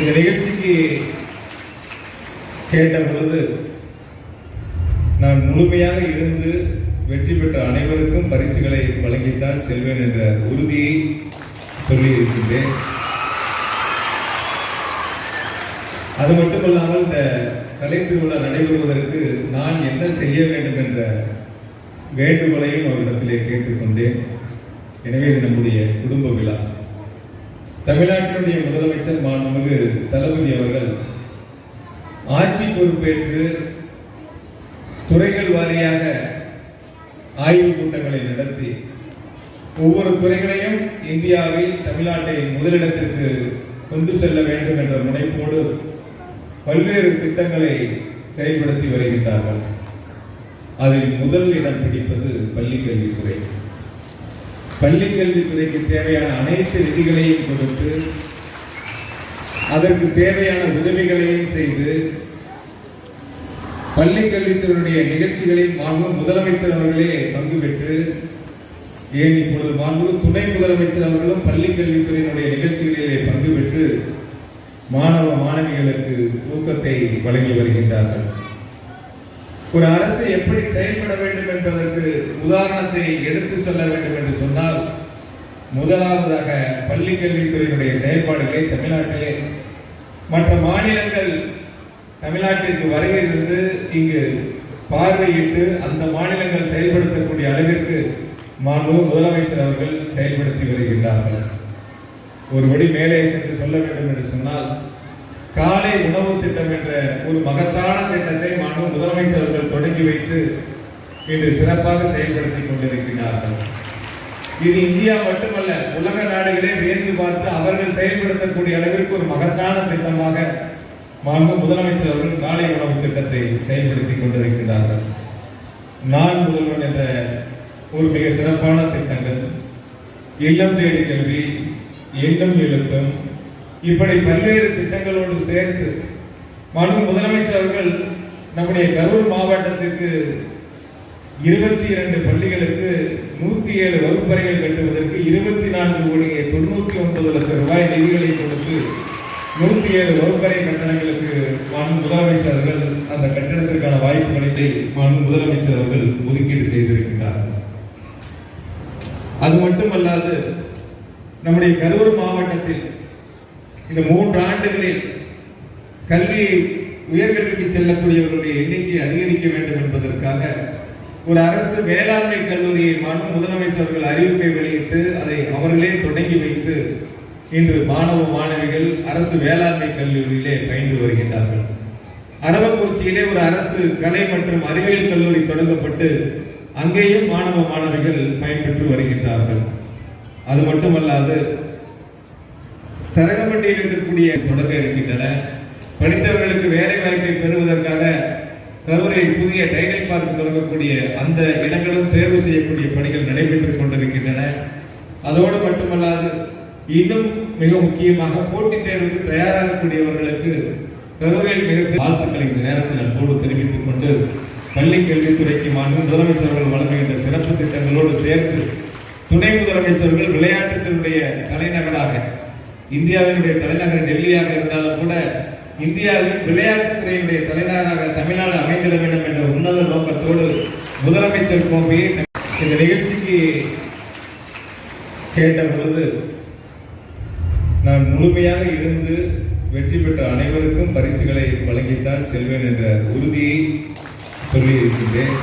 இந்த நிகழ்ச்சிக்கு கேட்ட பொழுது நான் முழுமையாக இருந்து வெற்றி பெற்ற அனைவருக்கும் பரிசுகளை வழங்கித்தான் செல்வேன் என்ற உறுதியை சொல்லியிருக்கின்றேன். அது மட்டுமல்லாமல் இந்த கலை திருவிழா நடைபெறுவதற்கு நான் என்ன செய்ய வேண்டும் என்ற வேண்டுகோளையும் அவரிடத்திலே கேட்டுக்கொண்டேன். எனவே இது நம்முடைய குடும்ப விழா. தமிழ்நாட்டினுடைய முதலமைச்சர் மாண்புமிகு தளபதி அவர்கள் ஆட்சி பொறுப்பேற்று துறைகள் வாரியாக ஆய்வு கூட்டங்களை நடத்தி ஒவ்வொரு துறைகளையும் இந்தியாவில் தமிழ்நாட்டை முதலிடத்திற்கு கொண்டு செல்ல வேண்டும் என்ற முனைப்போடு பல்வேறு திட்டங்களை செயல்படுத்தி வருகின்றார்கள். அதில் முதல் இடம் பிடிப்பது பள்ளிக்கல்வித்துறை. கல்வித்துறை பள்ளிக் கல்வித்துறைக்கு தேவையான அனைத்து நிதிகளையும் கொடுத்து அதற்கு தேவையான உதவிகளையும் செய்து பள்ளி கல்வித்துறையுடைய நிகழ்ச்சிகளில் மாண்பு முதலமைச்சர் அவர்களே பங்கு பெற்று ஏன் இப்பொழுது மாண்பு துணை முதலமைச்சர் அவர்களும் பள்ளி கல்வித்துறையினுடைய நிகழ்ச்சிகளிலே பங்கு பெற்று மாணவ மாணவிகளுக்கு ஊக்கத்தை வழங்கி வருகின்றார்கள். ஒரு அரசு எப்படி செயல்பட வேண்டும் என்பதற்கு உதாரணத்தை எடுத்து சொல்ல வேண்டும் என்று சொன்னால் முதலாவதாக பள்ளி கல்வித்துறையினுடைய செயல்பாடுகளை தமிழ்நாட்டிலே. மற்ற மாநிலங்கள் தமிழ்நாட்டிற்கு வருகை இருந்து இங்கு பார்வையிட்டு அந்த மாநிலங்கள் செயல்படுத்தக்கூடிய அளவிற்கு மாண்பு முதலமைச்சர் அவர்கள் செயல்படுத்தி வருகின்றார்கள். ஒருபடி மேலே சென்று சொல்ல வேண்டும் என்று சொன்னால் காலை உணவு திட்டம் என்ற ஒரு மகத்தான திட்டத்தை மாண்பு முதலமைச்சர் அவர்கள் தொடங்கி வைத்து இன்று சிறப்பாக செயல்படுத்திக் கொண்டிருக்கிறார்கள். இது இந்தியா மட்டுமல்ல உலக நாடுகளே வியந்து பார்த்து அவர்கள் செயல்படுத்தக்கூடிய அளவிற்கு ஒரு மகத்தான திட்டமாக மாண்பு முதலமைச்சர் அவர்கள் காலை உணவு திட்டத்தை செயல்படுத்திக் கொண்டிருக்கிறார்கள். நான் முதல்வன் என்ற ஒரு மிக சிறப்பான திட்டங்கள் இல்லம் தேடி கல்வி எண்ணம் எழுத்தம் இப்படி பல்வேறு திட்டங்களோடு சேர்த்து மனு முதலமைச்சர் அவர்கள் நம்முடைய கரூர் மாவட்டத்திற்கு இருபத்தி இரண்டு பள்ளிகளுக்கு நூத்தி ஏழு வகுப்பறைகள் கட்டுவதற்கு இருபத்தி நான்கு கோடியே தொண்ணூத்தி ஒன்பது லட்சம் ரூபாய் நிதிகளை கொடுத்து நூற்றி ஏழு வகுப்பறை கட்டணங்களுக்கு மனு முதலமைச்சர் அவர்கள் அந்த கட்டணத்திற்கான வாய்ப்புகளை மனு முதலமைச்சர் அவர்கள் ஒதுக்கீடு செய்திருக்கின்றார். அது மட்டுமல்லாது நம்முடைய கரூர் மாவட்டத்தில் இந்த மூன்று ஆண்டுகளில் கல்வி உயர்கல்விக்கு செல்லக்கூடியவர்களுடைய எண்ணிக்கை அதிகரிக்க வேண்டும் என்பதற்காக ஒரு அரசு வேளாண்மை கல்லூரியை மாண்பு முதலமைச்சர்கள் அறிவிப்பை வெளியிட்டு அதை அவர்களே தொடங்கி வைத்து இன்று மாணவ மாணவிகள் அரசு வேளாண்மை கல்லூரியிலே பயின்று வருகின்றார்கள். அரவக்குறிச்சியிலே ஒரு அரசு கலை மற்றும் அறிவியல் கல்லூரி தொடங்கப்பட்டு அங்கேயும் மாணவ மாணவிகள் பயன்பெற்று வருகின்றார்கள். அது மட்டுமல்லாது தரகம்பட்டியில் இருக்கக்கூடிய தொடர்பு இருக்கின்றன. படித்தவர்களுக்கு வேலை வாய்ப்பை பெறுவதற்காக கரூரில் புதிய டைடல் பார்க் தொடங்கக்கூடிய அந்த இடங்களும் தேர்வு செய்யக்கூடிய பணிகள் நடைபெற்றுக் கொண்டிருக்கின்றன. அதோடு மட்டுமல்லாது இன்னும் மிக முக்கியமாக போட்டித் தேர்வுக்கு தயாராகக்கூடியவர்களுக்கு கரூரில் மிக வாழ்த்துக்களை இந்த நேரத்தில் அன்போடு தெரிவித்துக் கொண்டு பள்ளி கல்வித்துறைக்கு மாற்றம் முதலமைச்சர்கள் வழங்குகின்ற சிறப்பு திட்டங்களோடு சேர்த்து துணை முதலமைச்சர்கள் விளையாட்டுத்தினுடைய தலைநகராக இந்தியாவினுடைய தலைநகர் டெல்லியாக இருந்தாலும் கூட இந்தியாவில் விளையாட்டுத்துறையினுடைய தலைநகராக தமிழ்நாடு அமைந்திட வேண்டும் என்ற உன்னத நோக்கத்தோடு முதலமைச்சர் கோப்பையை இந்த நிகழ்ச்சிக்கு கேட்ட பொழுது நான் முழுமையாக இருந்து வெற்றி பெற்ற அனைவருக்கும் பரிசுகளை வழங்கித்தான் செல்வேன் என்ற உறுதியை சொல்லியிருக்கின்றேன்.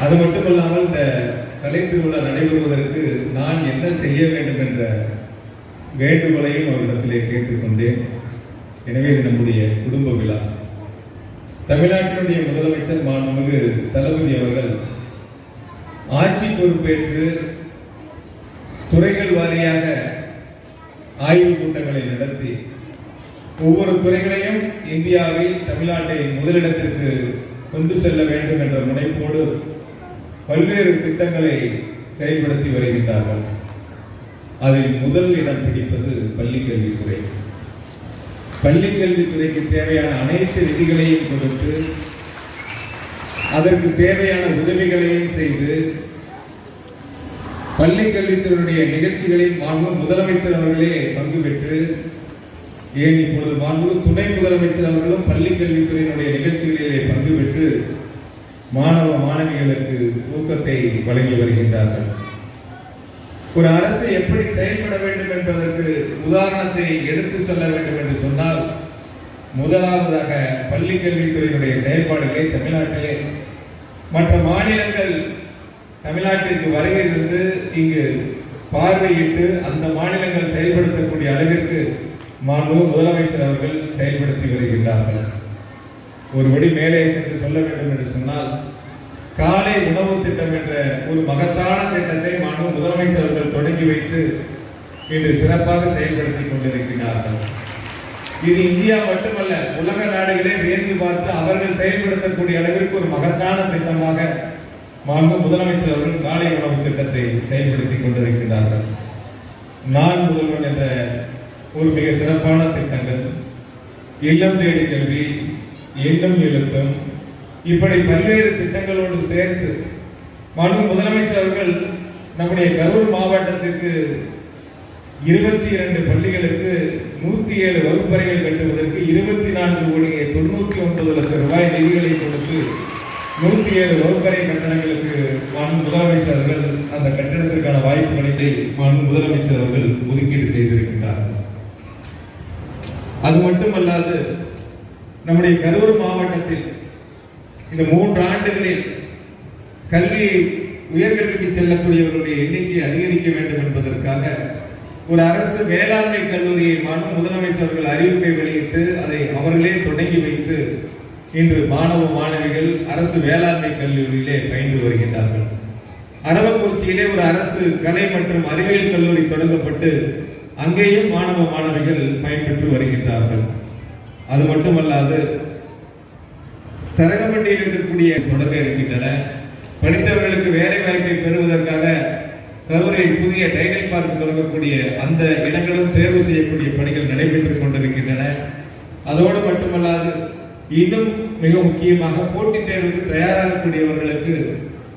அது மட்டுமல்லாமல் இந்த கலை திருவிழா நடைபெறுவதற்கு நான் என்ன செய்ய வேண்டும் என்ற வேண்டுகோளையும் அவரிடத்திலே கேட்டுக்கொண்டேன். எனவே இது நம்முடைய குடும்ப விழா. தமிழ்நாட்டினுடைய முதலமைச்சர் மாண்புமிகு தளபதி அவர்கள் ஆட்சி பொறுப்பேற்று துறைகள் வாரியாக ஆய்வு கூட்டங்களை நடத்தி ஒவ்வொரு துறைகளையும் இந்தியாவில் தமிழ்நாட்டை முதலிடத்திற்கு கொண்டு செல்ல வேண்டும் என்ற முனைப்போடு பல்வேறு திட்டங்களை செயல்படுத்தி வருகின்றார்கள். அதில் முதல் இடம் பிடிப்பது பள்ளிக் கல்வித்துறை. கல்வித்துறைக்கு தேவையான அனைத்து நிதிகளையும் கொடுத்து அதற்கு தேவையான உதவிகளையும் செய்து பள்ளிக்கல்வித்துறையினுடைய நிகழ்ச்சிகளில் மாண்பு முதலமைச்சர் அவர்களே பங்கு பெற்று ஏன் இப்பொழுது மாண்பு துணை முதலமைச்சர் அவர்களும் பள்ளிக்கல்வித்துறையினுடைய நிகழ்ச்சிகளிலே பங்கு பெற்று மாணவ மாணவிகளுக்கு ஊக்கத்தை வழங்கி வருகின்றார்கள். ஒரு அரசு எப்படி செயல்பட வேண்டும் என்பதற்கு உதாரணத்தை எடுத்து சொல்ல வேண்டும் என்று சொன்னால் முதலாவதாக பள்ளி கல்வித்துறையினுடைய செயல்பாடுகளை தமிழ்நாட்டிலே. மற்ற மாநிலங்கள் தமிழ்நாட்டிற்கு வருகை இருந்து இங்கு பார்வையிட்டு அந்த மாநிலங்கள் செயல்படுத்தக்கூடிய அளவிற்கு மாண்பு முதலமைச்சர் அவர்கள் செயல்படுத்தி வருகின்றார்கள். ஒருபடி மேலே சென்று சொல்ல வேண்டும் என்று சொன்னால் காலை உணவு திட்டம் என்ற ஒரு மகத்தான திட்டத்தை மாண்பு முதலமைச்சர் அவர்கள் தொடங்கி வைத்து இன்று சிறப்பாக செயல்படுத்தி கொண்டிருக்கிறார்கள். இது இந்தியா மட்டுமல்ல உலக நாடுகளே வியந்து பார்த்து அவர்கள் செயல்படுத்தக்கூடிய அளவிற்கு ஒரு மகத்தான திட்டமாக மாண்பு முதலமைச்சர் அவர்கள் காலை உணவு திட்டத்தை செயல்படுத்தி கொண்டிருக்கிறார்கள். நான் முதல்வன் என்ற ஒரு மிக சிறப்பான திட்டங்கள் இல்லம் தேடி கல்வி எண்ணம் எழுத்தம் இப்படி பல்வேறு திட்டங்களோடு சேர்த்து மாண்பு முதலமைச்சர் அவர்கள் நம்முடைய கரூர் மாவட்டத்திற்கு இருபத்தி இரண்டு பள்ளிகளுக்கு நூத்தி ஏழு வகுப்பறைகள் கட்டுவதற்கு இருபத்தி நான்கு கோடியே தொண்ணூத்தி ஒன்பது லட்சம் ரூபாய் நிதிகளை கொடுத்து நூத்தி ஏழு வகுப்பறை கட்டணங்களுக்கு மாண்பு முதலமைச்சர் அவர்கள் அந்த கட்டணத்திற்கான வாய்ப்புகளை மாண்பு முதலமைச்சர் அவர்கள் ஒதுக்கீடு செய்திருக்கின்றார். அது மட்டுமல்லாது நம்முடைய கரூர் மாவட்டத்தில் இந்த மூன்று ஆண்டுகளில் கல்வி உயர்கல்விக்கு செல்லக்கூடியவர்களுடைய எண்ணிக்கை அதிகரிக்க வேண்டும் என்பதற்காக ஒரு அரசு வேளாண்மை கல்லூரியை மாண்பு முதலமைச்சர்கள் அறிவிப்பை வெளியிட்டு அதை அவர்களே தொடங்கி வைத்து இன்று மாணவ மாணவிகள் அரசு வேளாண்மை கல்லூரியிலே பயின்று வருகின்றார்கள். அரவக்குறிச்சியிலே ஒரு அரசு கலை மற்றும் அறிவியல் கல்லூரி தொடங்கப்பட்டு அங்கேயும் மாணவ மாணவிகள் அது மட்டுமல்லாது தரகம்பட்டியில் இருக்கக்கூடிய தொடங்க இருக்கின்றன. படித்தவர்களுக்கு வேலை வாய்ப்பை பெறுவதற்காக கரூரில் புதிய டைடல் பார்க் தொடங்கக்கூடிய அந்த இடங்களும் தேர்வு செய்யக்கூடிய பணிகள் நடைபெற்றுக் கொண்டிருக்கின்றன. அதோடு மட்டுமல்லாது இன்னும் மிக முக்கியமாக போட்டித் தேர்வுக்கு தயாராகக்கூடியவர்களுக்கு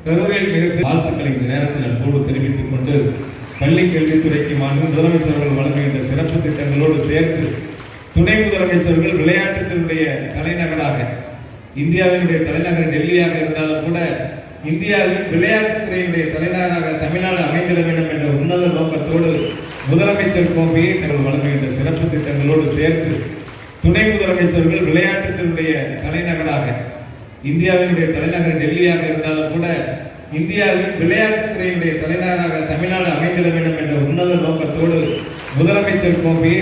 கரூரில் மிக வாழ்த்துக்களை இந்த நேரத்தில் அன்போடு தெரிவித்துக் கொண்டு பள்ளி கல்வித்துறைக்கு மாண்பு முதலமைச்சர்கள் வழங்குகின்ற சிறப்பு திட்டங்களோடு சேர்த்து துணை முதலமைச்சர்கள் விளையாட்டுத்தினுடைய தலைநகராக இந்தியாவினுடைய தலைநகர் டெல்லியாக இருந்தாலும் கூட இந்தியாவில் விளையாட்டுத்துறையினுடைய தலைநகராக தமிழ்நாடு அமைந்திட வேண்டும் என்ற உன்னத நோக்கத்தோடு முதலமைச்சர் கோப்பையை நாங்கள் வழங்குகின்ற சிறப்பு திட்டங்களோடு சேர்த்து துணை முதலமைச்சர்கள் விளையாட்டுத்தினுடைய தலைநகராக இந்தியாவினுடைய தலைநகர் டெல்லியாக இருந்தாலும் கூட இந்தியாவில் விளையாட்டுத்துறையினுடைய தலைநகராக தமிழ்நாடு அமைந்திட வேண்டும் என்ற உன்னத நோக்கத்தோடு முதலமைச்சர் கோப்பையை